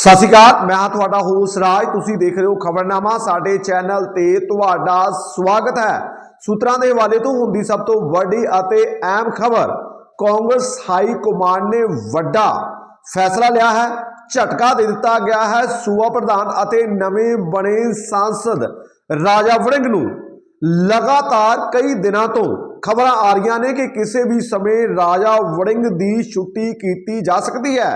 ਸਤਿ ਸ਼੍ਰੀ ਅਕਾਲ। ਮੈਂ ਹਾਂ ਤੁਹਾਡਾ ਹੋਸਟ ਰਾਜ। ਤੁਸੀਂ ਦੇਖ ਰਹੇ ਹੋ ਖਬਰਨਾਮਾ। ਸਾਡੇ ਚੈਨਲ ਤੇ ਤੁਹਾਡਾ ਸਵਾਗਤ ਹੈ। ਸੂਤਰਾਂ ਦੇ ਹਵਾਲੇ ਤੋਂ ਹੁੰਦੀ ਸਭ ਤੋਂ ਵੱਡੀ ਅਤੇ ਅਹਿਮ ਖਬਰ, ਕਾਂਗਰਸ ਹਾਈ ਕਮਾਂਡ ਨੇ ਵੱਡਾ ਫੈਸਲਾ ਲਿਆ ਹੈ। ਝਟਕਾ ਦੇ ਦਿੱਤਾ ਗਿਆ ਹੈ ਸੂਬਾ ਪ੍ਰਧਾਨ ਅਤੇ ਨਵੇਂ ਬਣੇ ਸੰਸਦ ਰਾਜਾ ਵੜਿੰਗ ਨੂੰ। ਲਗਾਤਾਰ ਕਈ ਦਿਨਾਂ ਤੋਂ ਖਬਰਾਂ ਆ ਰਹੀਆਂ ਨੇ ਕਿ ਕਿਸੇ ਵੀ ਸਮੇਂ ਰਾਜਾ ਵੜਿੰਗ ਦੀ ਛੁੱਟੀ ਕੀਤੀ ਜਾ ਸਕਦੀ ਹੈ।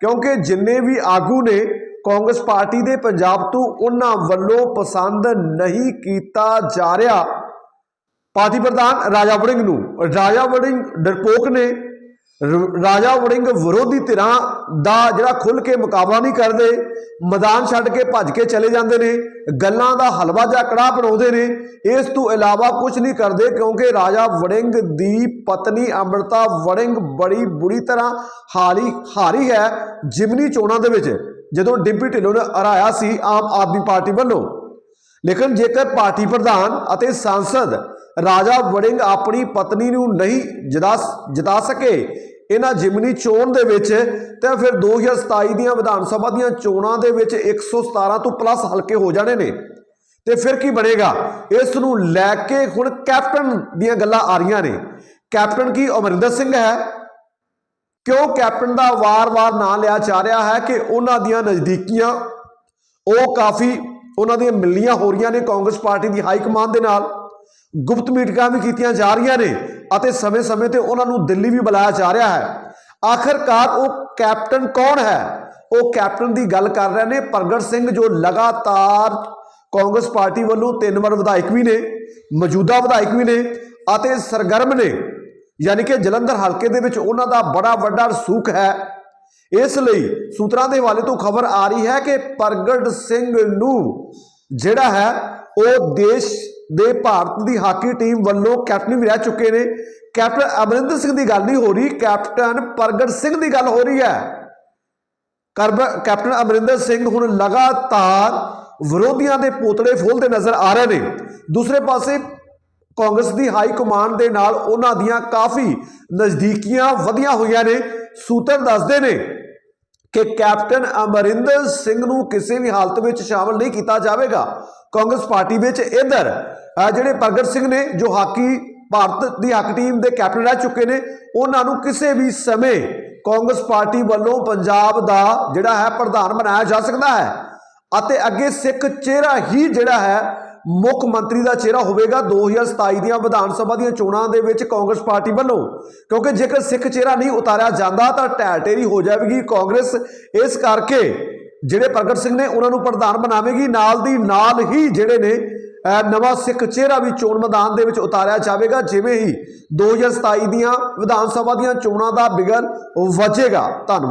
ਕਿਉਂਕਿ ਜਿੰਨੇ ਵੀ ਆਗੂ ਨੇ ਕਾਂਗਰਸ ਪਾਰਟੀ ਦੇ ਪੰਜਾਬ ਤੋਂ, ਉਹਨਾਂ ਵੱਲੋਂ ਪਸੰਦ ਨਹੀਂ ਕੀਤਾ ਜਾ ਰਿਹਾ। ਪਾਰਟੀ ਪ੍ਰਧਾਨ ਰਾਜਾ ਵੜਿੰਗ ਨੂੰ, ਰਾਜਾ ਵੜਿੰਗ ਡਰਪੋਕ ਨੇ ਰਾਜਾ ਵੜਿੰਗ ਵਿਰੋਧੀ ਧਿਰਾਂ ਦਾ ਜਿਹੜਾ ਖੁੱਲ ਕੇ ਮੁਕਾਬਲਾ ਨਹੀਂ ਕਰਦੇ, ਮੈਦਾਨ ਛੱਡ ਕੇ ਭੱਜ ਕੇ ਚਲੇ ਜਾਂਦੇ ਨੇ, ਗੱਲਾਂ ਦਾ ਹਲਵਾ ਜਾਂ ਕੜਾਹ ਬਣਾਉਂਦੇ ਨੇ, ਇਸ ਤੋਂ ਇਲਾਵਾ ਕੁਝ ਨਹੀਂ ਕਰਦੇ ਕਿਉਂਕਿ ਰਾਜਾ ਵੜਿੰਗ ਦੀ ਪਤਨੀ ਅੰਮ੍ਰਿਤਾ ਵੜਿੰਗ ਬੜੀ ਬੁਰੀ ਤਰ੍ਹਾਂ ਹਾਰੀ ਹਾਰੀ ਹੈ ਜਿਮਨੀ ਚੋਣਾਂ ਦੇ ਵਿੱਚ, ਜਦੋਂ ਡਿੰਪੀ ਢਿੱਲੋਂ ਨੇ ਹਰਾਇਆ ਸੀ ਆਮ ਆਦਮੀ ਪਾਰਟੀ ਵੱਲੋਂ। ਲੇਕਿਨ ਜੇਕਰ ਪਾਰਟੀ ਪ੍ਰਧਾਨ ਅਤੇ ਸੰਸਦ ਰਾਜਾ ਵੜਿੰਗ ਆਪਣੀ ਪਤਨੀ ਨੂੰ ਨਹੀਂ ਜਿਤਾ ਜਿਤਾ ਸਕੇ। ਇਹਨਾਂ ਜਿਮਨੀ ਚੋਣ ਦੇ ਵਿੱਚ ਤਾਂ ਫਿਰ 2027 ਦੀਆਂ ਵਿਧਾਨ ਸਭਾ ਦੀਆਂ ਚੋਣਾਂ ਦੇ ਵਿੱਚ 117 ਤੋਂ ਪਲੱਸ ਹਲਕੇ ਹੋ ਜਾਣੇ ਨੇ। ਤੇ ਫਿਰ ਕੀ ਬਣੇਗਾ? ਇਸ ਨੂੰ ਲੈ ਕੇ ਹੁਣ ਕੈਪਟਨ ਦੀਆਂ ਗੱਲਾਂ ਆ ਰਹੀਆਂ ਨੇ। ਕੈਪਟਨ ਕੀ? ਅਮਰਿੰਦਰ ਸਿੰਘ ਹੈ। ਕਿਉਂ ਕੈਪਟਨ ਦਾ ਵਾਰ-ਵਾਰ ਨਾਂ ਲਿਆ ਜਾ ਰਿਹਾ ਹੈ ਕਿ ਉਹਨਾਂ ਦੀਆਂ ਨਜ਼ਦੀਕੀਆਂ ਉਹ ਕਾਫੀ ਉਹਨਾਂ ਦੀਆਂ ਮਿਲਣੀਆਂ ਹੋ ਰਹੀਆਂ ਨੇ ਕਾਂਗਰਸ ਪਾਰਟੀ ਦੀ ਹਾਈ ਕਮਾਂਡ ਦੇ ਨਾਲ। ਗੁਪਤ ਮੀਟਿੰਗਾਂ ਵੀ ਕੀਤੀਆਂ ਜਾ ਰਹੀਆਂ ਨੇ ਅਤੇ ਸਮੇਂ-ਸਮੇਂ ਤੇ ਉਹਨਾਂ ਨੂੰ ਦਿੱਲੀ ਵੀ ਬੁਲਾਇਆ ਜਾ ਰਿਹਾ ਹੈ। ਆਖਰਕਾਰ ਉਹ ਕੈਪਟਨ ਕੌਣ ਹੈ? ਉਹ ਕੈਪਟਨ ਦੀ ਗੱਲ ਕਰ ਰਹੇ ਨੇ ਪ੍ਰਗਟ ਸਿੰਘ, ਜੋ ਲਗਾਤਾਰ ਕਾਂਗਰਸ ਪਾਰਟੀ ਵੱਲੋਂ ਤਿੰਨ ਵਾਰ ਵਿਧਾਇਕ ਵੀ ਨੇ, ਮੌਜੂਦਾ ਵਿਧਾਇਕ ਵੀ ਨੇ ਅਤੇ ਸਰਗਰਮ ਨੇ। ਯਾਨੀ ਕਿ ਜਲੰਧਰ ਹਲਕੇ ਦੇ ਵਿੱਚ ਉਹਨਾਂ ਦਾ ਬੜਾ ਵੱਡਾ ਰਸੂਖ ਹੈ। ਇਸ ਲਈ ਸੂਤਰਾਂ ਦੇ ਹਵਾਲੇ ਤੋਂ ਖਬਰ ਆ ਰਹੀ ਹੈ ਕਿ ਪ੍ਰਗਟ ਸਿੰਘ ਨੂੰ ਜਿਹੜਾ ਹੈ, ਉਹ ਦੇਸ਼ ਦੇ ਭਾਰਤ ਦੀ ਹਾਕੀ ਟੀਮ ਵੱਲੋਂ ਕੈਪਟਨ ਵੀ ਰਹਿ ਚੁੱਕੇ ਨੇ। ਕੈਪਟਨ ਅਮਰਿੰਦਰ ਸਿੰਘ ਦੀ ਗੱਲ ਨਹੀਂ ਹੋ ਰਹੀ, ਕੈਪਟਨ ਪ੍ਰਗਟ ਸਿੰਘ ਦੀ ਗੱਲ ਹੋ ਰਹੀ ਹੈ। ਕਰਬ- ਕੈਪਟਨ ਅਮਰਿੰਦਰ ਸਿੰਘ ਹੁਣ ਲਗਾਤਾਰ ਵਿਰੋਧੀਆਂ ਦੇ ਪੋਤੜੇ ਫੋਲਦੇ ਨਜ਼ਰ ਆ ਰਹੇ ਨੇ। ਦੂਸਰੇ ਪਾਸੇ ਕਾਂਗਰਸ ਦੀ ਹਾਈ ਕਮਾਂਡ ਦੇ ਨਾਲ ਉਹਨਾਂ ਦੀਆਂ ਕਾਫੀ ਨਜ਼ਦੀਕੀਆਂ ਵਧੀਆਂ ਹੋਈਆਂ ਨੇ। ਸੂਤਰ ਦੱਸਦੇ ਨੇ ਕਿ ਕੈਪਟਨ ਅਮਰਿੰਦਰ ਸਿੰਘ ਨੂੰ ਕਿਸੇ ਵੀ ਹਾਲਤ ਵਿੱਚ ਸ਼ਾਮਲ ਨਹੀਂ ਕੀਤਾ ਜਾਵੇਗਾ। ਕਾਂਗਰਸ ਪਾਰਟੀ ਵਿੱਚ ਇਧਰ ਜਿਹੜੇ ਪ੍ਰਗਟ ਸਿੰਘ ਨੇ, ਜੋ ਹਾਕੀ ਭਾਰਤ ਦੀ ਹਾਕੀ ਟੀਮ ਦੇ ਕੈਪਟਨ ਰਹਿ ਚੁੱਕੇ ਨੇ, ਉਹਨਾਂ ਨੂੰ ਕਿਸੇ ਵੀ ਸਮੇਂ ਕਾਂਗਰਸ ਪਾਰਟੀ ਵੱਲੋਂ ਪੰਜਾਬ ਦਾ ਜਿਹੜਾ ਹੈ ਪ੍ਰਧਾਨ ਬਣਾਇਆ ਜਾ ਸਕਦਾ ਹੈ। ਅਤੇ ਅੱਗੇ ਸਿੱਖ ਚਿਹਰਾ ਹੀ ਜਿਹੜਾ ਹੈ, ਮੁੱਖ ਮੰਤਰੀ ਦਾ ਚਿਹਰਾ ਹੋਵੇਗਾ 2027 ਦੀਆਂ ਵਿਧਾਨ ਸਭਾ ਦੀਆਂ ਚੋਣਾਂ ਦੇ ਵਿੱਚ ਕਾਂਗਰਸ ਪਾਰਟੀ ਵੱਲੋਂ। ਕਿਉਂਕਿ ਜੇਕਰ ਸਿੱਖ ਚਿਹਰਾ ਨਹੀਂ ਉਤਾਰਿਆ ਜਾਂਦਾ, ਤਾਂ ਢਹਿ ਹੋ ਜਾਵੇਗੀ ਕਾਂਗਰਸ। ਇਸ ਕਰਕੇ ਜਿਹੜੇ ਪ੍ਰਗਟ ਸਿੰਘ ਨੇ ਉਹਨਾਂ ਨੂੰ ਪ੍ਰਧਾਨ ਬਣਾਵੇਗੀ, ਨਾਲ ਦੀ ਨਾਲ ਹੀ ਜਿਹੜੇ ਨੇ ਨਵਾਂ ਸਿੱਖ ਚਿਹਰਾ ਵੀ ਚੋਣ ਮੈਦਾਨ ਦੇ ਵਿੱਚ ਉਤਾਰਿਆ ਜਾਵੇਗਾ, ਜਿਵੇਂ ਹੀ 2027 ਦੀਆਂ ਵਿਧਾਨ ਸਭਾ ਦੀਆਂ ਚੋਣਾਂ ਦਾ ਬਿਗਲ ਵੱਜੇਗਾ। ਧੰਨਵਾਦ।